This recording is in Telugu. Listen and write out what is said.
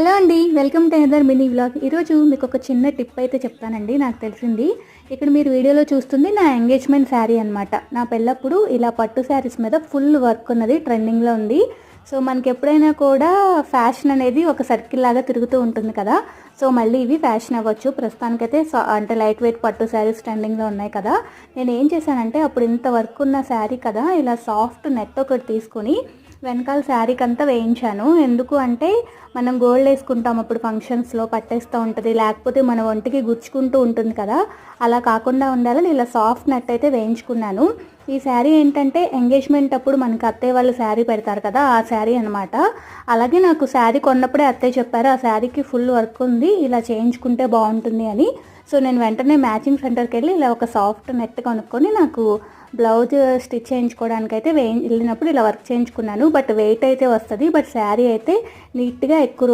హలో అండి welcome to another mini vlog. ఈరోజు మీకు ఒక చిన్న టిప్ అయితే చెప్తానండి నాకు తెలిసింది. ఇక్కడ మీరు వీడియోలో చూస్తుంది నా ఎంగేజ్మెంట్ శారీ అనమాట నా పెళ్ళప్పుడు ఇలా పట్టు శారీస్ మీద ఫుల్ వర్క్ ఉన్నది ట్రెండింగ్లో ఉంది. సో మనకి ఎప్పుడైనా కూడా ఫ్యాషన్ అనేది ఒక సర్కిల్ లాగా తిరుగుతూ ఉంటుంది కదా. సో మళ్ళీ ఇవి ఫ్యాషన్ అవ్వచ్చు. ప్రస్తుతానికైతే సా- అంటే లైట్ వెయిట్ పట్టు శారీస్ ట్రెండింగ్లో ఉన్నాయి కదా. నేను ఏం చేశానంటే అప్పుడు ఇంత వర్క్ ఉన్న శారీ కదా ఇలా సాఫ్ట్ నెట్ ఒకటి తీసుకొని వెనకాల శారీకి అంతా వేయించాను. ఎందుకు అంటే మనం గోల్డ్ వేసుకుంటాం అప్పుడు ఫంక్షన్స్లో పట్టేస్తూ ఉంటుంది. లేకపోతే మన ఒంటికి గుచ్చుకుంటూ ఉంటుంది కదా. అలా కాకుండా ఉండాలని ఇలా సాఫ్ట్ నట్ అయితే వేయించుకున్నాను. ఈ శారీ ఏంటంటే ఎంగేజ్మెంట్ అప్పుడు మనకి అత్తయ్య వాళ్ళు శారీ పెడతారు కదా ఆ శారీ అనమాట అలాగే నాకు శారీ కొన్నప్పుడే అత్తయ్య చెప్పారు ఆ శారీకి ఫుల్ వర్క్ ఉంది ఇలా చేయించుకుంటే బాగుంటుంది అని. సో నేను వెంటనే మ్యాచింగ్ సెంటర్కి వెళ్ళి ఇలా ఒక సాఫ్ట్ నెట్ కొనుక్కొని నాకు బ్లౌజ్ స్టిచ్ చేయించుకోవడానికి అయితే వే వెళ్ళినప్పుడు ఇలా వర్క్ చేయించుకున్నాను. బట్ వెయిట్ అయితే వస్తుంది. బట్ శారీ అయితే నీట్గా ఎక్కువ